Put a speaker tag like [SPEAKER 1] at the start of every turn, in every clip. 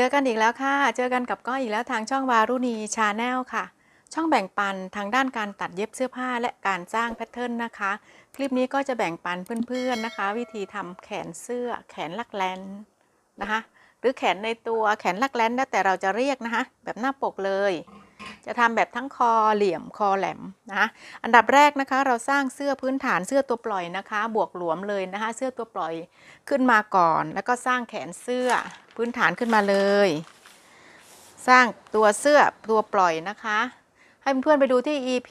[SPEAKER 1] เจอกันอีกแล้วค่ะ เจอกันกับก้อยอีกแล้วทางช่องวารุณีชาแนลค่ะ ช่องแบ่งปันทางด้านการตัดเย็บเสื้อผ้าและการสร้างแพทเทิร์นนะคะ คลิปนี้ก็จะแบ่งปันเพื่อนๆนะคะ วิธีทำแขนเสื้อ แขนลักแลนนะคะ หรือแขนในตัวแขนลักแลนแล้วแต่เราจะเรียกนะคะ แบบหน้าปกเลย จะทำแบบทั้งคอเหลี่ยมคอแหลมนะคะอันดับแรกนะคะเราสร้างเสื้อพื้นฐานเสื้อตัวปล่อยนะคะ บวกหลวมเลยนะคะ เสื้อตัวปล่อยขึ้นมาก่อน แล้วก็สร้างแขนเสื้อพื้นฐานขึ้นมาเลย สร้างตัวเสื้อตัวปล่อยนะคะ ให้เพื่อนๆไปดูที่ EP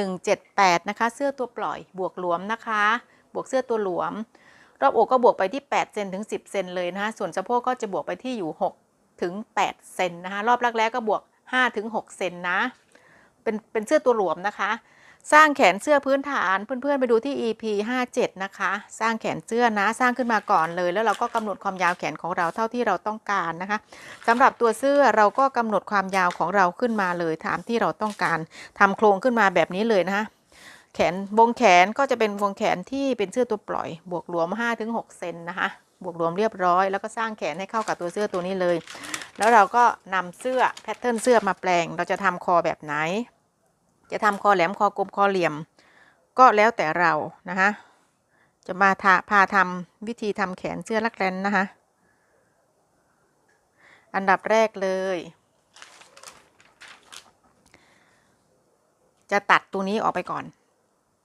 [SPEAKER 1] 178 นะคะ เสื้อตัวปล่อยบวกหลวมนะคะ บวกเสื้อตัวหลวม รอบอกก็บวกไปที่8เซนถึง 10 เซนเลยนะคะส่วนสะโพกก็จะบวกไปที่อยู่ 6 ถึง 8 เซนนะคะ รอบแรกๆก็บวก 5ถึง6เซนนะ เป็นเป็นเสื้อตัวหลวมนะคะ สร้างแขนเสื้อพื้นฐานเพื่อนๆไปดูที่ EP 57 นะคะ สร้างแขนเสื้อนะ สร้างขึ้นมาก่อนเลย แล้วเราก็กำหนดความยาวแขนของเราเท่าที่เราต้องการนะคะสำหรับตัวเสื้อเราก็กำหนดความยาวของเราขึ้นมาเลยตามที่เราต้องการทำโครงขึ้นมาแบบนี้เลยนะคะแขนวงแขนก็จะเป็นวงแขนที่เป็นเสื้อตัวปล่อย บวกรวม 5-6เซนนะคะ บวกรวมเรียบร้อย แล้วก็สร้างแขนให้เข้ากับตัวเสื้อตัวนี้เลย แล้วเราก็นำเสื้อแพทเทิร์นเสื้อมาแปลง เราจะทำคอแบบไหน จะทำคอแหลมคอกลมคอเหลี่ยม ก็แล้วแต่เรานะคะจะมาทาพาทำวิธีทำแขนเสื้อลักแรนนะคะอันดับแรกเลย จะตัดตรงนี้ออกไปก่อน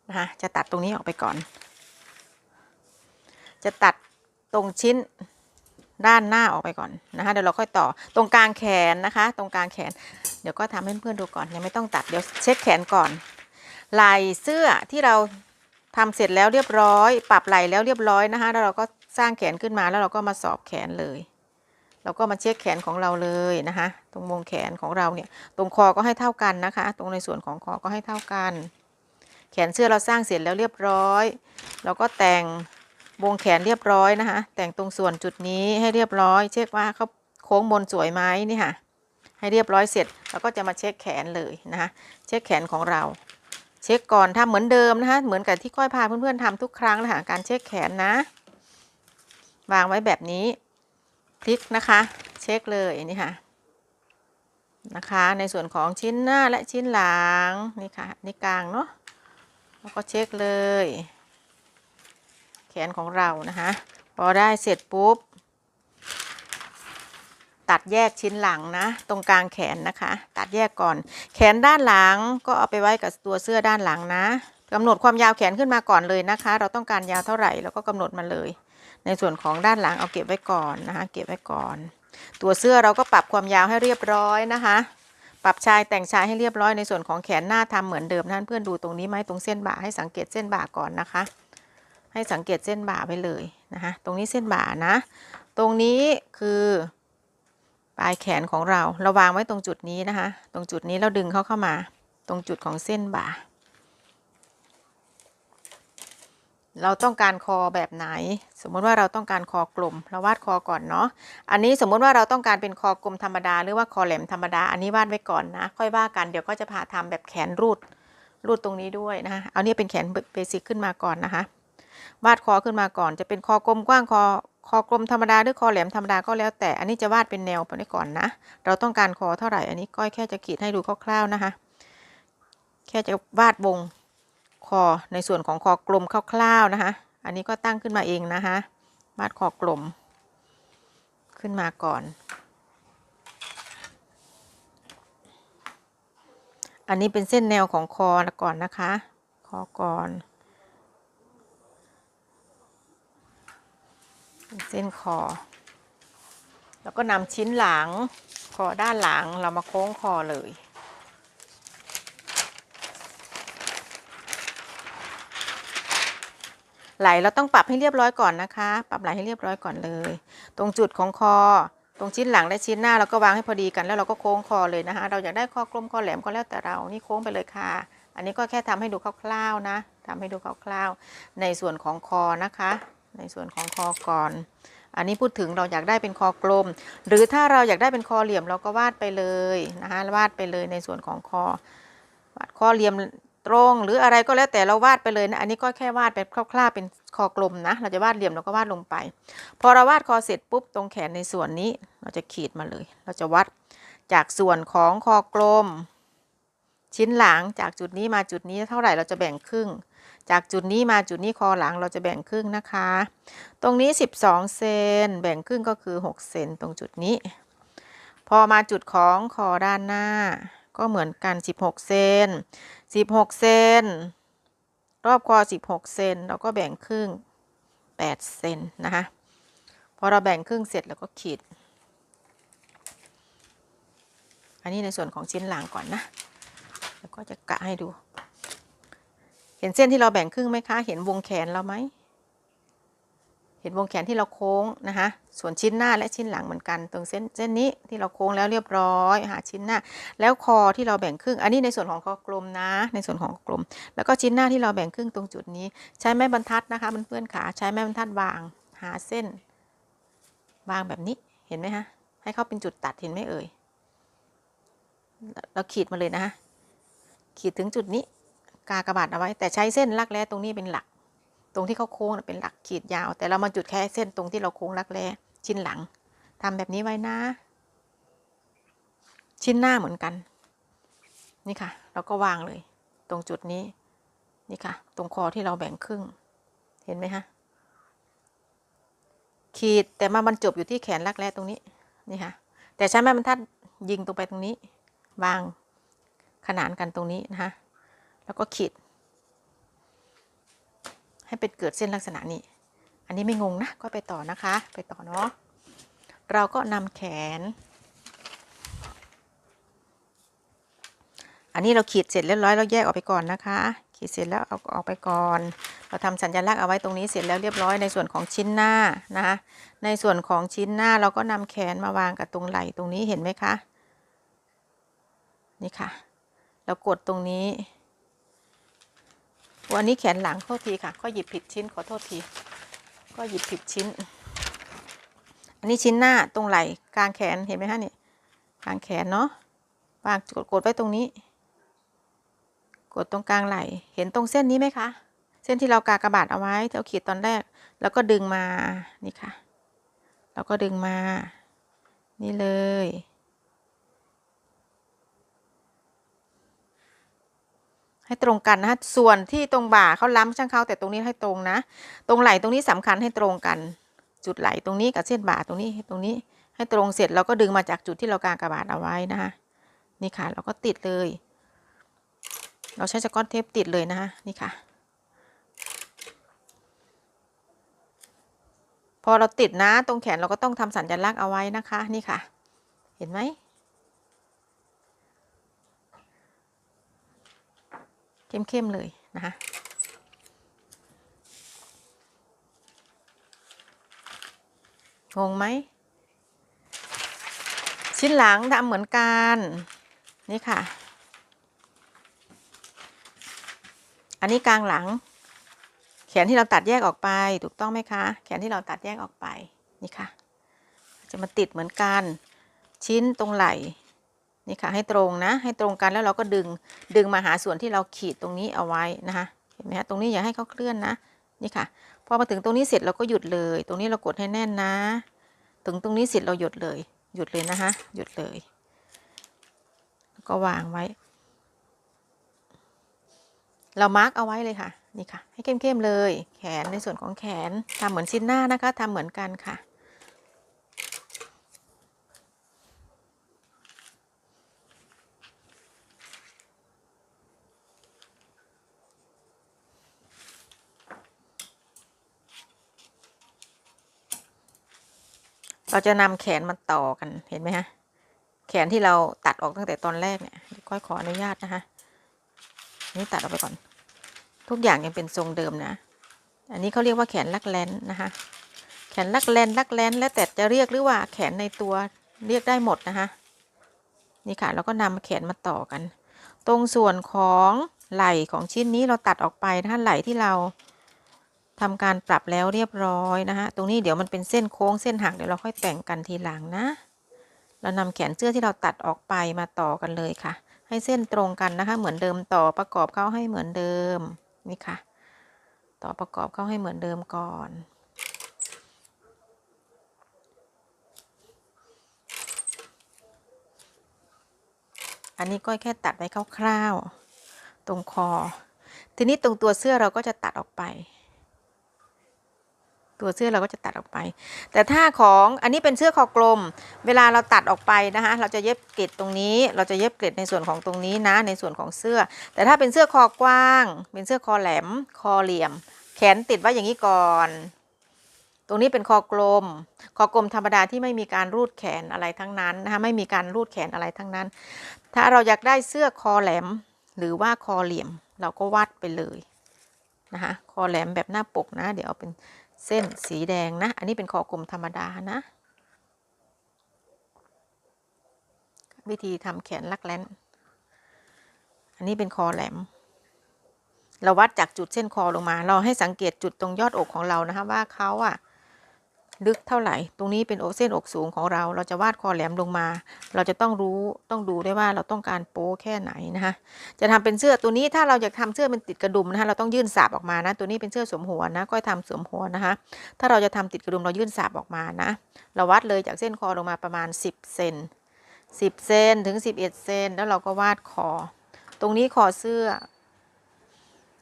[SPEAKER 1] นะคะจะตัดตรงนี้ออกไปก่อน จะตัด ตรงชิ้นด้านหน้าออกไปก่อนนะคะเดี๋ยวเราค่อยต่อตรงกลางแขนนะคะ ตรงกลางแขน เดี๋ยวก็ทำให้เพื่อนๆดูก่อนยังไม่ต้องตัดเดี๋ยวเช็คแขนก่อนไหล่เสื้อที่เราทำเสร็จแล้วเรียบร้อย ปรับไหล่แล้วเรียบร้อยนะคะ แล้วเราก็สร้างแขนขึ้นมาแล้วเราก็มาสอบแขนเลยเราก็มาเช็คแขนของเราเลยนะคะ ตรงวงแขนของเราเนี่ย ตรงคอก็ให้เท่ากันนะคะ ตรงในส่วนของคอก็ให้เท่ากัน แขนเสื้อเราสร้างเสร็จแล้วเรียบร้อย เราก็แต่ง วงแขนเรียบร้อยนะคะ แต่งตรงส่วนจุดนี้ให้เรียบร้อย เช็คว่าเขาโค้งบนสวยไหมนี่ค่ะ ให้เรียบร้อยเสร็จเราก็จะมาเช็คแขนเลยนะคะ เช็คแขนของเรา เช็คก่อนทำเหมือนเดิมนะคะ เหมือนกับที่ก้อยพาเพื่อนๆทำทุกครั้งนะคะการเช็คแขนนะ วางไว้แบบนี้พลิกนะคะ เช็คเลยนี่ค่ะนะคะ ในส่วนของชิ้นหน้าและชิ้นหลังนี่ค่ะนี่กลางเนาะแล้วก็เช็คเลย แขนของเรานะคะ พอได้เสร็จปุ๊บ ตัดแยกชิ้นหลังนะ ตรงกลางแขนนะคะ ตัดแยกก่อน แขนด้านหลังก็เอาไปไว้กับตัวเสื้อด้านหลังนะกำหนดความยาวแขนขึ้นมาก่อนเลยนะคะ เราต้องการยาวเท่าไหร่เราก็กำหนดมาเลย ในส่วนของด้านหลังเอาเก็บไว้ก่อนนะคะ เก็บไว้ก่อน ตัวเสื้อเราก็ปรับความยาวให้เรียบร้อยนะคะ ปรับชายแต่งชายให้เรียบร้อยในส่วนของแขนหน้าทำเหมือนเดิมนะเพื่อนดูตรงนี้ไหมตรงเส้นบ่าให้สังเกตเส้นบ่าก่อนนะคะ ให้สังเกตเส้นบ่าไว้เลยนะคะ ตรงนี้เส้นบ่านะ ตรงนี้คือปลายแขนของเรา เราวางไว้ตรงจุดนี้นะคะ ตรงจุดนี้เราดึงเขาเข้ามา ตรงจุดของเส้นบ่า เราต้องการคอแบบไหน สมมติว่าเราต้องการคอกลม เราวาดคอก่อนเนาะ อันนี้สมมติว่าเราต้องการเป็นคอกลมธรรมดา หรือว่าคอแหลมธรรมดา อันนี้วาดไว้ก่อนนะ ค่อยว่ากัน เดี๋ยวก็จะพาทำแบบแขนรูด รูดตรงนี้ด้วยนะคะ เอาเนี่ยเป็นแขนเบสิกขึ้นมาก่อนนะคะ วาดคอขึ้นมาก่อน จะเป็นคอกลมกว้างคอคอกลมธรรมดาหรือคอแหลมธรรมดาก็แล้วแต่ อันนี้จะวาดเป็นแนวไปก่อนนะ เราต้องการคอเท่าไหร่ อันนี้ก้อยแค่จะขีดให้ดูคร่าวๆนะคะ แค่จะวาดวงคอในส่วนของคอกลมคร่าวๆนะคะ อันนี้ก็ตั้งขึ้นมาเองนะคะ วาดคอกลม ขึ้นมาก่อน อันนี้เป็นเส้นแนวของคอก่อนนะคะ คอก่อน เป็นเส้นคอ แล้วก็นำชิ้นหลังคอด้านหลังเรามาโค้งคอเลยไหลเราต้องปรับให้เรียบร้อยก่อนนะคะ ปรับไหลให้เรียบร้อยก่อนเลย ตรงจุดของคอ ตรงชิ้นหลังและชิ้นหน้าเราก็วางให้พอดีกันแล้วเราก็โค้งคอเลยนะคะ เราอยากได้คอกลมคอแหลมก็แล้วแต่เรา นี่โค้งไปเลยค่ะ อันนี้ก็แค่ทำให้ดูคร่าวๆนะทำให้ดูคร่าวๆ ในส่วนของคอนะคะ ในส่วนของคอก่อน อันนี้พูดถึงเราอยากได้เป็นคอกลม หรือถ้าเราอยากได้เป็นคอเหลี่ยมเราก็วาดไปเลยนะคะวาดไปเลยในส่วนของคอวาดคอเหลี่ยมตรงหรืออะไรก็แล้วแต่เราวาดไปเลยนะอันนี้ก็แค่วาดเป็นคร่าวๆเป็นคอกลมนะ เราจะวาดเหลี่ยมเราก็วาดลงไป พอเราวาดคอเสร็จปุ๊บตรงแขนในส่วนนี้ เราจะขีดมาเลย เราจะวัดจากส่วนของคอกลม ชิ้นหลังจากจุดนี้มาจุดนี้เท่าไหร่เราจะแบ่งครึ่ง จากจุดนี้มาจุดนี้คอหลังเราจะแบ่งครึ่งนะคะ ตรงนี้ 12 เซนแบ่งครึ่งก็คือ 6 เซนตรงจุดนี้ พอมาจุดของคอด้านหน้า ก็เหมือนกัน 16 เซน16 เซนรอบคอ 16 เซนเราก็แบ่งครึ่ง 8 เซนนะคะพอเราแบ่งครึ่งเสร็จแล้วก็ขีด อันนี้ในส่วนของชิ้นหลังก่อนนะ แล้วก็จะกะให้ดู เห็นเส้นที่เราแบ่งครึ่งไหมคะ เห็นวงแขนเราไหม เห็นวงแขนที่เราโค้งนะคะ ส่วนชิ้นหน้าและชิ้นหลังเหมือนกัน ตรงเส้นเส้นนี้ที่เราโค้งแล้วเรียบร้อย หาชิ้นหน้า แล้วคอที่เราแบ่งครึ่ง อันนี้ในส่วนของคอกลมนะ ในส่วนของคอกลม แล้วก็ชิ้นหน้าที่เราแบ่งครึ่งตรงจุดนี้ ใช้ไม้บรรทัดนะคะเพื่อนๆขา ใช้ไม้บรรทัดวาง หาเส้นวางแบบนี้ เห็นไหมคะ ให้เขาเป็นจุดตัดเห็นไหมเอ่ย เราขีดมาเลยนะคะขีดถึงจุดนี้ กากระบาดเอาไว้ แต่ใช้เส้นลักแร้ตรงนี้เป็นหลัก ตรงที่เขาโค้งเป็นหลักขีดยาว แต่เรามาจุดแค่เส้นตรงที่เราโค้งลักแร้ชิ้นหลังทำแบบนี้ไว้นะ ชิ้นหน้าเหมือนกัน นี่ค่ะ เราก็วางเลย ตรงจุดนี้ นี่ค่ะ ตรงคอที่เราแบ่งครึ่ง เห็นไหมคะขีดแต่มาบรรจบอยู่ที่แขนรักแร้ตรงนี้นี่ค่ะ แต่ใช้ไม้บรรทัดยิงตรงไปตรงนี้ วางขนานกันตรงนี้นะคะ แล้วก็ขีด ให้เป็นเกิดเส้นลักษณะนี้ อันนี้ไม่งงนะ ก็ไปต่อนะคะ ไปต่อเนาะ เราก็นำแขน อันนี้เราขีดเสร็จเรียบร้อยเราแยกออกไปก่อนนะคะ ขีดเสร็จแล้วเอาออกไปก่อน เราทำสัญลักษณ์เอาไว้ตรงนี้เสร็จแล้วเรียบร้อยในส่วนของชิ้นหน้านะคะ ในส่วนของชิ้นหน้าเราก็นำแขนมาวางกับตรงไหล่ตรงนี้เห็นไหมคะ นี่ค่ะ เรากดตรงนี้ วันนี้แขนหลังโทษทีค่ะ ก็หยิบผิดชิ้นขอโทษที ก็หยิบผิดชิ้น อันนี้ชิ้นหน้าตรงไหล่กลางแขนเห็นไหมคะนี่กลางแขนเนาะวางกดไว้ตรงนี้ กดตรงกลางไหล่เห็นตรงเส้นนี้ไหมคะเส้นที่เรากากระบาดเอาไว้เราขีดตอนแรก แล้วก็ดึงมานี่ค่ะ แล้วก็ดึงมา นี่เลย ให้ตรงกันนะส่วนที่ตรงบ่าเขาล้ำช่างเขาแต่ตรงนี้ให้ตรงนะ ตรงไหล่ตรงนี้สำคัญให้ตรงกัน จุดไหล่ตรงนี้กับเส้นบ่าตรงนี้ตรงนี้ให้ตรงเสร็จเราก็ดึงมาจากจุดที่เรากางกระบาดเอาไว้นะคะนี่ค่ะเราก็ติดเลย เราใช้สกอตเทปติดเลยนะคะนี่ค่ะ พอเราติดนะตรงแขนเราก็ต้องทำสัญลักษณ์เอาไว้นะคะ นี่ค่ะ เห็นไหม เข้มๆเลยนะคะงงไหม ชิ้นหลังทำเหมือนกัน นี่ค่ะ อันนี้กลางหลัง แขนที่เราตัดแยกออกไปถูกต้องไหมคะ แขนที่เราตัดแยกออกไป นี่ค่ะ จะมาติดเหมือนกัน ชิ้นตรงไหล่ นี่ค่ะให้ตรงนะ ให้ตรงกันแล้วเราก็ดึงดึงมาหาส่วนที่เราขีดตรงนี้เอาไว้นะคะเห็นไหมคะตรงนี้อย่าให้เขาเคลื่อนนะนี่ค่ะพอมาถึงตรงนี้เสร็จเราก็หยุดเลย ตรงนี้เรากดให้แน่นนะ ถึงตรงนี้เสร็จเราหยุดเลย หยุดเลยนะคะหยุดเลยแล้วก็วางไว้ เรามาร์กเอาไว้เลยค่ะนี่ค่ะ ให้เข้มๆเลย แขนในส่วนของแขนทำเหมือนชิ้นหน้านะคะทำเหมือนกันค่ะ เราจะนำแขนมาต่อกันเห็นไหมฮะ แขนที่เราตัดออกตั้งแต่ตอนแรกเนี่ยก้อยขออนุญาตนะคะนี่ตัดออกไปก่อน ทุกอย่างยังเป็นทรงเดิมนะ อันนี้เขาเรียกว่าแขนลักแลนนะคะแขนลักแลนลักแลนแล้วแต่จะเรียกหรือว่าแขนในตัวเรียกได้หมดนะคะนี่ค่ะแล้วก็นำแขนมาต่อกัน ตรงส่วนของไหล่ของชิ้นนี้เราตัดออกไปนะคะไหล่ที่เรา ทำการปรับแล้วเรียบร้อยนะคะตรงนี้เดี๋ยวมันเป็นเส้นโค้งเส้นหักเดี๋ยวเราค่อยแต่งกันทีหลังนะ เรานำแขนเสื้อที่เราตัดออกไปมาต่อกันเลยค่ะ ให้เส้นตรงกันนะคะ เหมือนเดิมต่อประกอบเข้าให้เหมือนเดิมนี่ค่ะ ต่อประกอบเข้าให้เหมือนเดิมก่อนอันนี้ก็แค่ตัดไว้คร่าวๆตรงคอ ทีนี้ตรงตัวเสื้อเราก็จะตัดออกไป ตัวเสื้อเราก็จะตัดออกไป แต่ถ้าของอันนี้เป็นเสื้อคอกลม เวลาเราตัดออกไปนะคะเราจะเย็บเกล็ดตรงนี้ เราจะเย็บเกล็ดในส่วนของตรงนี้นะในส่วนของเสื้อ แต่ถ้าเป็นเสื้อคอกว้าง เป็นเสื้อคอแหลม คอเหลี่ยม แขนติดไว้อย่างนี้ก่อนตรงนี้เป็นคอกลม คอกลมธรรมดาที่ไม่มีการรูดแขนอะไรทั้งนั้นนะคะไม่มีการรูดแขนอะไรทั้งนั้น ถ้าเราอยากได้เสื้อคอแหลม หรือว่าคอเหลี่ยม เราก็วัดไปเลยนะคะคอแหลมแบบหน้าปกนะ เดี๋ยวเอาเป็น เส้นสีแดงนะ อันนี้เป็นคอกลมธรรมดานะ วิธีทำแขนลักแร้น อันนี้เป็นคอแหลม เราวัดจากจุดเส้นคอลงมา เราให้สังเกตจุดตรงยอดอกของเรานะคะว่าเขาอะ ลึกเท่าไหร่ ตรงนี้เป็นเส้นอกสูงของเรา เราจะวาดคอแหลมลงมา เราจะต้องรู้ ต้องดูได้ว่าเราต้องการโป้แค่ไหนนะคะ จะทำเป็นเสื้อตัวนี้ถ้าเราอยากทำเสื้อเป็นติดกระดุมนะคะ เราต้องยื่นสาบออกมานะ ตัวนี้เป็นเสื้อสวมหัวนะก้อยทำสวมหัวนะคะ ถ้าเราจะทำติดกระดุมเรายื่นสาบออกมานะ เราวัดเลยจากเส้นคอลงมาประมาณ 10 เซน10 เซนถึง 11 เซน แล้วเราก็วาดคอ ตรงนี้คอเสื้อ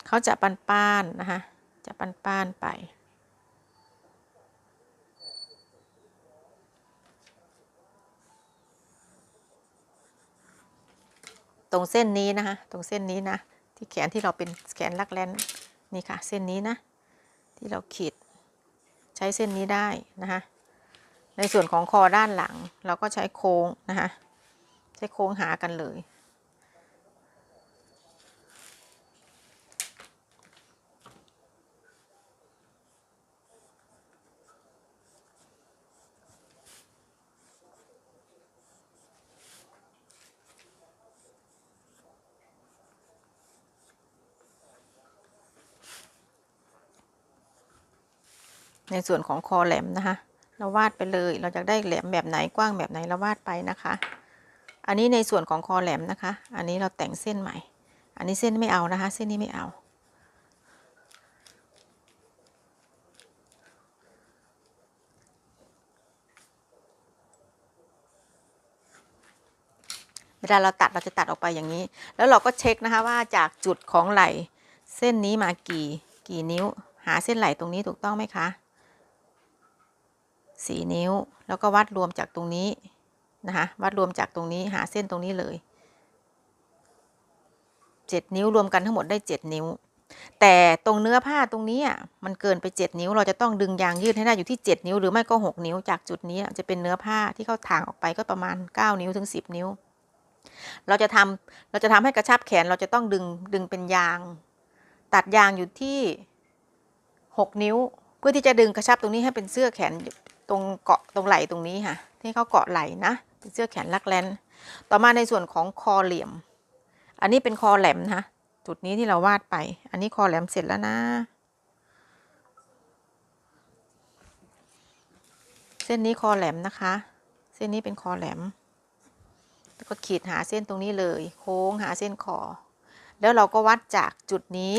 [SPEAKER 1] เขาจะปันป้านๆนะคะ จะปันป้านๆไป ตรงเส้นนี้นะคะ ตรงเส้นนี้นะ ที่แขนที่เราเป็นแขนลักแร้นนี่ค่ะ เส้นนี้นะ ที่เราขีดใช้เส้นนี้ได้นะคะ ในส่วนของคอด้านหลัง เราก็ใช้โค้งนะคะ ใช้โค้งหากันเลย ในส่วนของคอแหลมนะคะ เราวาดไปเลย เราจะได้แหลมแบบไหนกว้างแบบไหนเราวาดไปนะคะ อันนี้ในส่วนของคอแหลมนะคะ อันนี้เราแต่งเส้นใหม่ อันนี้เส้นไม่เอานะคะ เส้นนี้ไม่เอา เวลาเราตัดเราจะตัดออกไปอย่างนี้ แล้วเราก็เช็คนะคะว่าจากจุดของไหล่เส้นนี้มากี่กี่นิ้ว หาเส้นไหล่ตรงนี้ถูกต้องไหมคะ สี่นิ้ว แล้วก็วัดรวมจากตรงนี้นะคะวัดรวมจากตรงนี้หาเส้นตรงนี้เลยเจ็ดนิ้วรวมกันทั้งหมดได้เจ็ดนิ้ว แต่ตรงเนื้อผ้าตรงนี้อะมันเกินไปเจ็ดนิ้ว เราจะต้องดึงยางยืดให้ได้อยู่ที่เจ็ดนิ้ว หรือไม่ก็หกนิ้ว จากจุดนี้จะเป็นเนื้อผ้าที่เขาถางออกไปก็ประมาณเก้านิ้วถึงสิบนิ้ว เราจะทำเราจะทำให้กระชับแขนเราจะต้องดึงดึงเป็นยาง ตัดยางอยู่ที่หกนิ้วเพื่อที่จะดึงกระชับตรงนี้ให้เป็นเสื้อแขน ตรงเกาะตรงไหล่ตรงนี้ค่ะ ที่เขาเกาะไหล่นะเป็นเสื้อแขนลักแลนต่อมาในส่วนของคอเหลี่ยม อันนี้เป็นคอแหลมนะจุดนี้ที่เราวาดไป อันนี้คอแหลมเสร็จแล้วนะ เส้นนี้คอแหลมนะคะ เส้นนี้เป็นคอแหลม แล้วก็ขีดหาเส้นตรงนี้เลย โค้งหาเส้นคอ แล้วเราก็วัดจากจุดนี้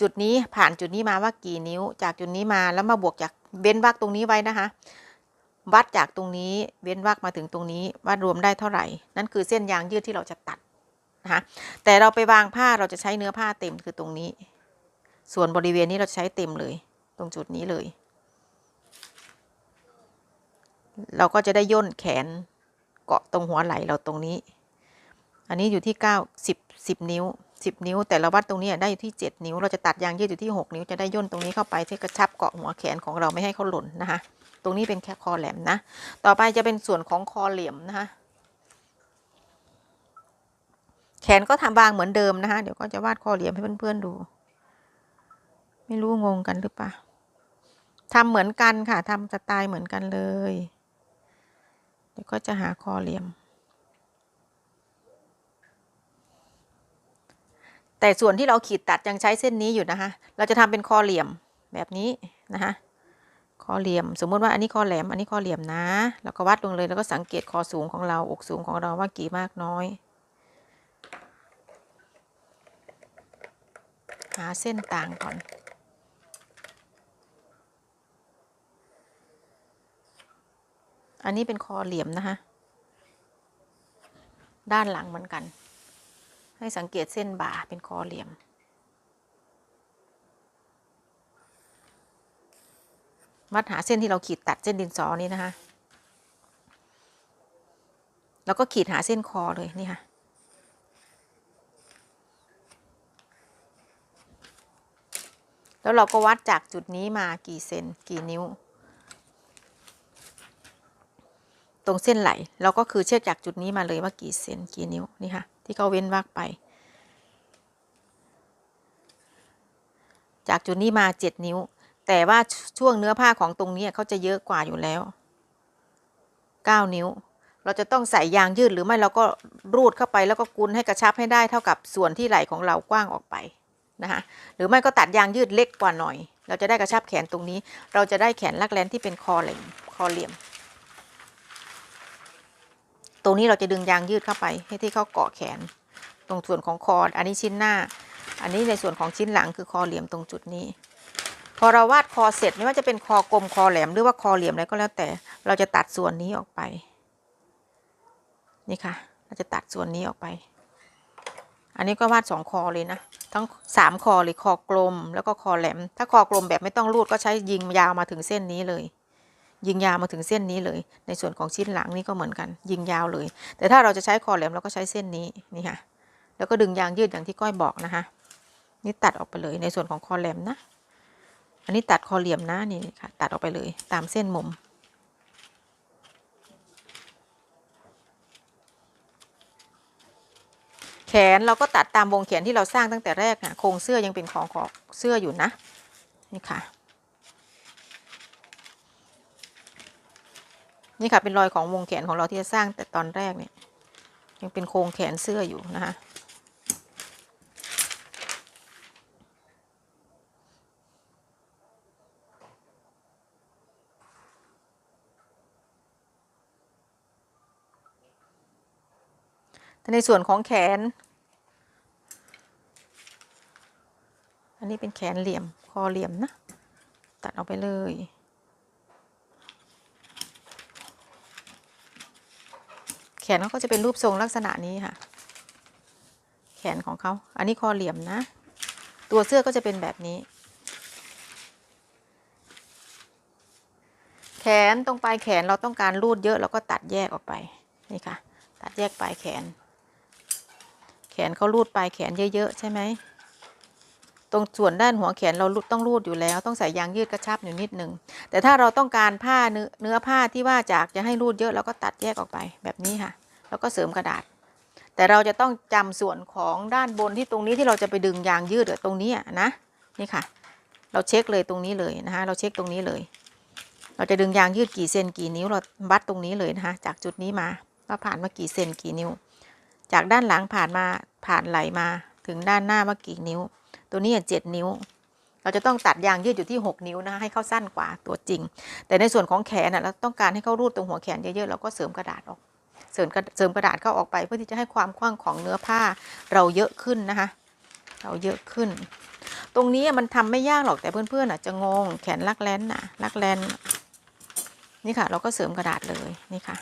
[SPEAKER 1] จุดนี้ผ่านจุดนี้มาว่ากี่นิ้ว จากจุดนี้มาแล้วมาบวกจากเว้นวรรคตรงนี้ไว้นะคะ วัดจากตรงนี้เว้นวรรคมาถึงตรงนี้วัดรวมได้เท่าไหร่ นั่นคือเส้นยางยืดที่เราจะตัดนะคะแต่เราไปวางผ้าเราจะใช้เนื้อผ้าเต็มคือตรงนี้ ส่วนบริเวณนี้เราจะใช้เต็มเลย ตรงจุดนี้เลย เราก็จะได้ย่นแขนเกาะตรงหัวไหล่เราตรงนี้ อันนี้อยู่ที่เก้าสิบสิบนิ้ว สิบนิ้ว แต่ละวัดตรงนี้ได้อยู่ที่เจ็ดนิ้ว เราจะตัดยางยืดอยู่ที่หกนิ้วจะได้ย่นตรงนี้เข้าไปที่กระชับเกาะหัวแขนของเราไม่ให้เขาหล่นนะคะ ตรงนี้เป็นแค่คอแหลมนะ ต่อไปจะเป็นส่วนของคอเหลี่ยมนะคะ แขนก็ทำวางเหมือนเดิมนะคะ เดี๋ยวก็จะวาดคอเหลี่ยมให้เพื่อนๆดู ไม่รู้งงกันหรือเปล่าทำเหมือนกันค่ะทำสไตล์เหมือนกันเลย เดี๋ยวก็จะหาคอเหลี่ยม แต่ส่วนที่เราขีดตัดยังใช้เส้นนี้อยู่นะคะ เราจะทำเป็นคอเหลี่ยมแบบนี้นะคะคอเหลี่ยม สมมุติว่าอันนี้คอแหลม อันนี้คอเหลี่ยมนะ แล้วก็วัดลงเลยแล้วก็สังเกตคอสูงของเราอกสูงของเราว่ากี่มากน้อย หาเส้นต่างก่อน อันนี้เป็นคอเหลี่ยมนะคะ ด้านหลังเหมือนกัน ให้สังเกตเส้นบ่าเป็นคอเหลี่ยม วัดหาเส้นที่เราขีดตัดเส้นดินสอนี้นะคะ แล้วก็ขีดหาเส้นคอเลยนี่ค่ะแล้วเราก็วัดจากจุดนี้มากี่เซนกี่นิ้ว ตรงเส้นไหลเราก็คือเชือจากจุดนี้มาเลยว่ากี่เซนกี่นิ้วนี่ค่ะ ที่เขาเว้นวรรคไป จากจุดนี้มาเจ็ดนิ้ว แต่ว่าช่วงเนื้อผ้าของตรงนี้เขาจะเยอะกว่าอยู่แล้วเก้านิ้ว เราจะต้องใส่ยางยืดหรือไม่เราก็รูดเข้าไปแล้วก็กุนให้กระชับให้ได้เท่ากับส่วนที่ไหล่ของเรากว้างออกไปนะคะหรือไม่ก็ตัดยางยืดเล็กกว่าหน่อย เราจะได้กระชับแขนตรงนี้ เราจะได้แขนลักแร้นที่เป็นคอเหลี่ยมคอเหลี่ยม ตรงนี้เราจะดึงยางยืดเข้าไป ให้ที่เขาเกาะแขน ตรงส่วนของคอ อันนี้ชิ้นหน้า อันนี้ในส่วนของชิ้นหลังคือคอเหลี่ยมตรงจุดนี้ พอเราวาดคอเสร็จไม่ว่าจะเป็นคอกลมคอแหลมหรือว่าคอเหลี่ยมอะไรก็แล้วแต่ เราจะตัดส่วนนี้ออกไป นี่ค่ะ เราจะตัดส่วนนี้ออกไป อันนี้ก็วาดสองคอเลยนะ ทั้งสามคอเลยคอกลมแล้วก็คอแหลม ถ้าคอกลมแบบไม่ต้องรูดก็ใช้ยิงยาวมาถึงเส้นนี้เลย ยิงยาวมาถึงเส้นนี้เลย ในส่วนของชิ้นหลังนี่ก็เหมือนกัน ยิงยาวเลย แต่ถ้าเราจะใช้คอแหลมเราก็ใช้เส้นนี้นี่ค่ะ แล้วก็ดึงยางยืดอย่างที่ก้อยบอกนะคะ นี่ตัดออกไปเลยในส่วนของคอแหลมนะ อันนี้ตัดคอเหลี่ยมนะนี่ค่ะ ตัดออกไปเลย ตามเส้นมุมแขนเราก็ตัดตามวงแขนที่เราสร้างตั้งแต่แรกนะโครงเสื้อยังเป็นของของเสื้ออยู่นะ นี่ค่ะ นี่ค่ะเป็นรอยของวงแขนของเราที่จะสร้างแต่ตอนแรกเนี่ยยังเป็นโครงแขนเสื้ออยู่นะคะแต่ในส่วนของแขน อันนี้เป็นแขนเหลี่ยม คอเหลี่ยมนะ ตัดออกไปเลย แขนเขาก็จะเป็นรูปทรงลักษณะนี้ค่ะ แขนของเขา อันนี้คอเหลี่ยมนะ ตัวเสื้อก็จะเป็นแบบนี้ แขนตรงปลายแขนเราต้องการรูดเยอะเราก็ตัดแยกออกไป นี่ค่ะ ตัดแยกปลายแขน แขนเขารูดปลายแขนเยอะๆใช่ไหม ตรงส่วนด้านหัวแขนเราต้องรูดอยู่แล้ว ต้องใส่ยางยืดกระชับอยู่นิดนึง แต่ถ้าเราต้องการผ้าเนื้อผ้าที่ว่าจากจะให้รูดเยอะเราก็ตัดแยกออกไปแบบนี้ค่ะ แล้วก็เสริมกระดาษ แต่เราจะต้องจำส่วนของด้านบนที่ตรงนี้ที่เราจะไปดึงยางยืดตรงนี้อะนะนี่ค่ะ เราเช็คเลยตรงนี้เลยนะคะเราเช็คตรงนี้เลย เราจะดึงยางยืดกี่เซนกี่นิ้วเราวัดตรงนี้เลยนะคะจากจุดนี้มาว่าผ่านมากี่เซนกี่นิ้ว จากด้านหลังผ่านมาผ่านไหลมาถึงด้านหน้าว่ากี่นิ้ว ตัวนี้เจ็ดนิ้ว เราจะต้องตัดยางยืดอยู่ที่ 6 นิ้วนะคะให้เขาสั้นกว่าตัวจริง แต่ในส่วนของแขนน่ะเราต้องการให้เขารูดตรงหัวแขนเยอะๆเราก็เสริมกระดาษออก เสริมกระเสริมกระดาษเข้าออกไปเพื่อที่จะให้ความกว้างของเนื้อผ้าเราเยอะขึ้นนะคะ เราเยอะขึ้น ตรงนี้มันทำไม่ยากหรอกแต่เพื่อนๆอะจะงงแขนลักแลนน่ะลักแลนนี่ค่ะ เราก็เสริมกระดาษเลยนี่ค่ะ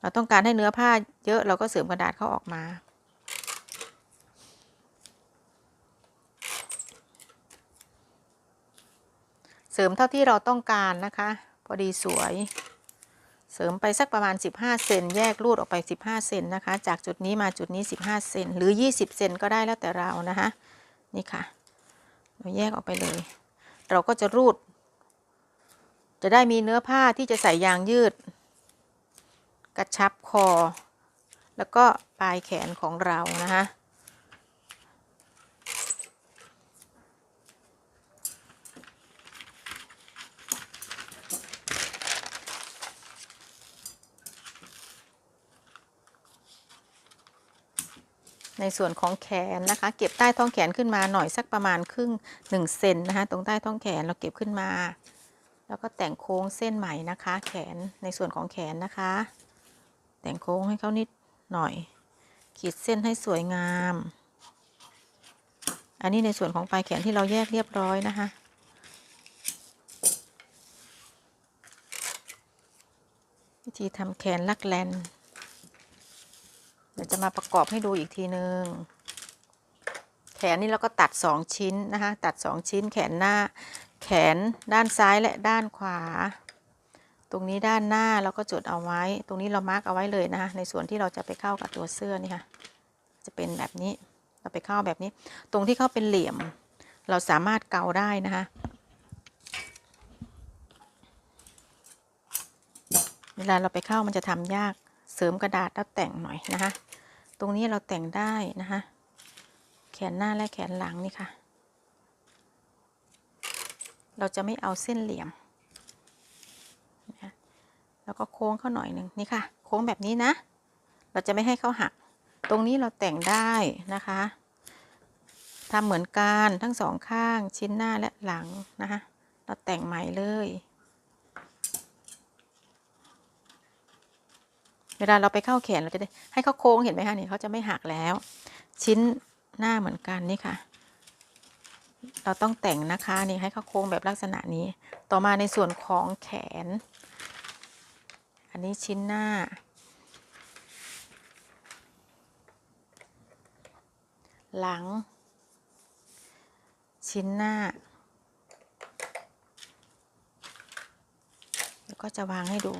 [SPEAKER 1] เราต้องการให้เนื้อผ้าเยอะเราก็เสริมกระดาษเข้าออกมา เสริมเท่าที่เราต้องการนะคะ พอดีสวย เสริมไปสักประมาณ 15 เซนแยกรูดออกไป 15 เซนนะคะ จากจุดนี้มาจุดนี้ 15 เซนหรือ 20 เซนก็ได้แล้วแต่เรานะคะ นี่ค่ะ เราแยกออกไปเลย เราก็จะรูด จะได้มีเนื้อผ้าที่จะใส่ยางยืด กระชับคอ แล้วก็ปลายแขนของเรานะคะ ในส่วนของแขนนะคะ เก็บใต้ท้องแขนขึ้นมาหน่อยสักประมาณครึ่ง1เซนนะคะตรงใต้ท้องแขนเราเก็บขึ้นมา แล้วก็แต่งโค้งเส้นใหม่นะคะ แขนในส่วนของแขนนะคะ แต่งโค้งให้เขานิดหน่อย ขีดเส้นให้สวยงาม อันนี้ในส่วนของปลายแขนที่เราแยกเรียบร้อยนะคะวิธีทำแขนลักแลน เดี๋ยวจะมาประกอบให้ดูอีกทีนึง แขนนี่เราก็ตัดสองชิ้นนะคะ ตัดสองชิ้นแขนหน้า แขนด้านซ้ายและด้านขวา ตรงนี้ด้านหน้าเราก็จดเอาไว้ ตรงนี้เรามาร์กเอาไว้เลยนะคะ ในส่วนที่เราจะไปเข้ากับตัวเสื้อนี่ค่ะ จะเป็นแบบนี้ เราไปเข้าแบบนี้ ตรงที่เข้าเป็นเหลี่ยม เราสามารถเกาได้นะคะเวลาเราไปเข้ามันจะทำยาก ริมกระดาษแล้วแต่งหน่อยนะคะ ตรงนี้เราแต่งได้นะคะ แขนหน้าและแขนหลังนี่ค่ะ เราจะไม่เอาเส้นเหลี่ยมนะแล้วก็โค้งเข้าหน่อยหนึ่งนี่ค่ะ โค้งแบบนี้นะ เราจะไม่ให้เขาหัก ตรงนี้เราแต่งได้นะคะทำเหมือนกันทั้งสองข้างชิ้นหน้าและหลังนะคะ เราแต่งใหม่เลย เวลาเราไปเข้าแขนเราจะได้ให้เขาโค้งเห็นไหมคะนี่เขาจะไม่หักแล้ว ชิ้นหน้าเหมือนกันนี่ค่ะ เราต้องแต่งนะคะนี่ให้เขาโค้งแบบลักษณะนี้ ต่อมาในส่วนของแขน อันนี้ชิ้นหน้า หลัง ชิ้นหน้าแล้วก็จะวางให้ดู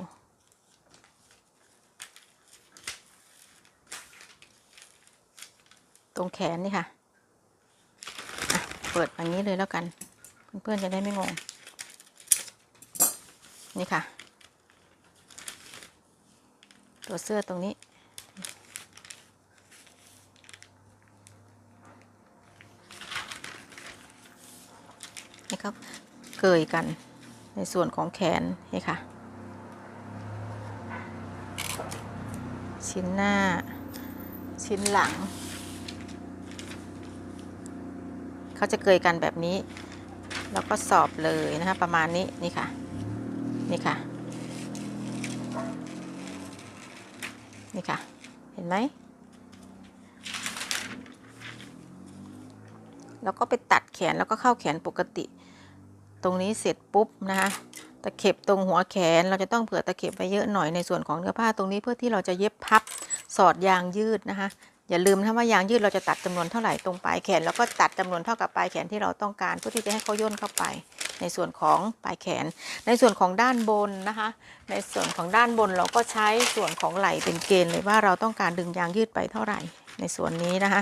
[SPEAKER 1] ตรงแขนนี่ค่ะะเปิดอย่างนี้เลยแล้วกัน เพื่อนๆจะได้ไม่งง นี่ค่ะ ตัวเสื้อตรงนี้ นี่ครับ เกยกันในส่วนของแขน นี่ค่ะ ชิ้นหน้า ชิ้นหลัง เขาจะเกยกันแบบนี้ แล้วก็สอบเลยนะคะประมาณนี้นี่ค่ะนี่ค่ะนี่ค่ะ เห็นไหม แล้วก็ไปตัดแขนแล้วก็เข้าแขนปกติ ตรงนี้เสร็จปุ๊บนะคะตะเข็บตรงหัวแขนเราจะต้องเผื่อตะเข็บไว้เยอะหน่อยในส่วนของเนื้อผ้าตรงนี้เพื่อที่เราจะเย็บพับสอดยางยืดนะคะ อย่าลืมนะว่ายางยืดเราจะตัดจำนวนเท่าไหร่ตรงปลายแขน แล้วก็ตัดจำนวนเท่ากับปลายแขนที่เราต้องการเพื่อที่จะให้เขาย่นเข้าไป ในส่วนของปลายแขน ในส่วนของด้านบนนะคะ ในส่วนของด้านบนเราก็ใช้ส่วนของไหล่เป็นเกณฑ์เลยว่าเราต้องการดึงยางยืดไปเท่าไหร่ ในส่วนนี้นะคะ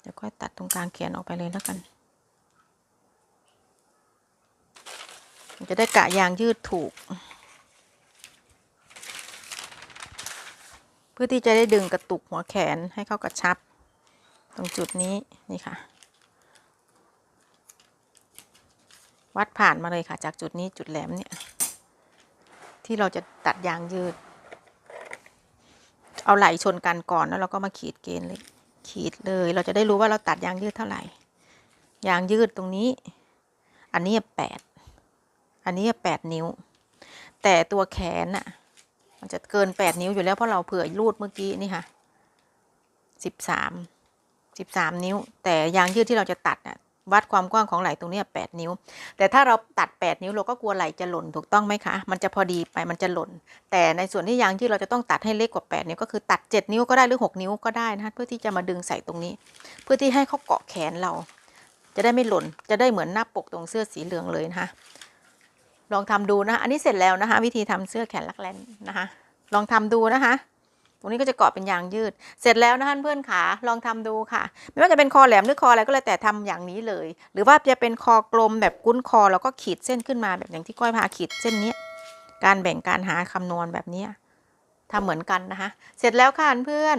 [SPEAKER 1] เดี๋ยวค่อยตัดตรงกลางแขนออกไปเลยแล้วกันจะได้กะยางยืดถูก พื่อที่จะได้ดึงกระตุกหัวแขนให้เข้ากระชับ ตรงจุดนี้นี่ค่ะ วัดผ่านมาเลยค่ะ จากจุดนี้จุดแหลมเนี่ย ที่เราจะตัดยางยืด เอาไหล่ชนกันก่อนแล้วเราก็มาขีดเกณฑ์เลย ขีดเลย เราจะได้รู้ว่าเราตัดยางยืดเท่าไหร่ ยางยืดตรงนี้ อันนี้แปดอันนี้แปดนิ้ว แต่ตัวแขนน่ะ มันจะเกินแปดนิ้วอยู่แล้วเพราะเราเผื่อรูดเมื่อกี้นี่ค่ะสิบสามสิบสามนิ้ว แต่ยางยืดที่เราจะตัดน่ะวัดความกว้างของไหล่ตรงนี้แปดนิ้ว แต่ถ้าเราตัดแปดนิ้วเราก็กลัวไหล่จะหล่นถูกต้องไหมคะ มันจะพอดีไปมันจะหล่น แต่ในส่วนที่ยางยืดเราจะต้องตัดให้เล็กกว่าแปดนิ้วก็คือตัดเจ็ดนิ้วก็ได้หรือหกนิ้วก็ได้นะคะเพื่อที่จะมาดึงใส่ตรงนี้ เพื่อที่ให้เขาเกาะแขนเรา จะได้ไม่หล่น จะได้เหมือนหน้าปกตรงเสื้อสีเหลืองเลยนะคะ ลองทำดูนะคะอันนี้เสร็จแล้วนะคะ วิธีทำเสื้อแขนลักแลนนะคะ ลองทำดูนะคะ ตรงนี้ก็จะเกาะเป็นยางยืด เสร็จแล้วนะคะเพื่อนขาลองทำดูค่ะ ไม่ว่าจะเป็นคอแหลมหรือคออะไรก็แล้วแต่ทำอย่างนี้เลย หรือว่าจะเป็นคอกลมแบบกุ้นคอแล้วก็ขีดเส้นขึ้นมาแบบอย่างที่ก้อยพาขีดเส้นนี้การแบ่งการหาคำนวณแบบนี้ยทำเหมือนกันนะคะ เสร็จแล้วค่ะเพื่อน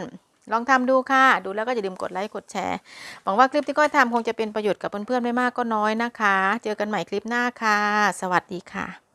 [SPEAKER 1] ลองทำดูค่ะ ดูแล้วก็อย่าลืมกดไลค์ กดแชร์ หวังว่าคลิปที่ก้อยทำคงจะเป็นประโยชน์กับเพื่อนๆไม่มากก็น้อยนะคะ เจอกันใหม่คลิปหน้าค่ะ สวัสดีค่ะ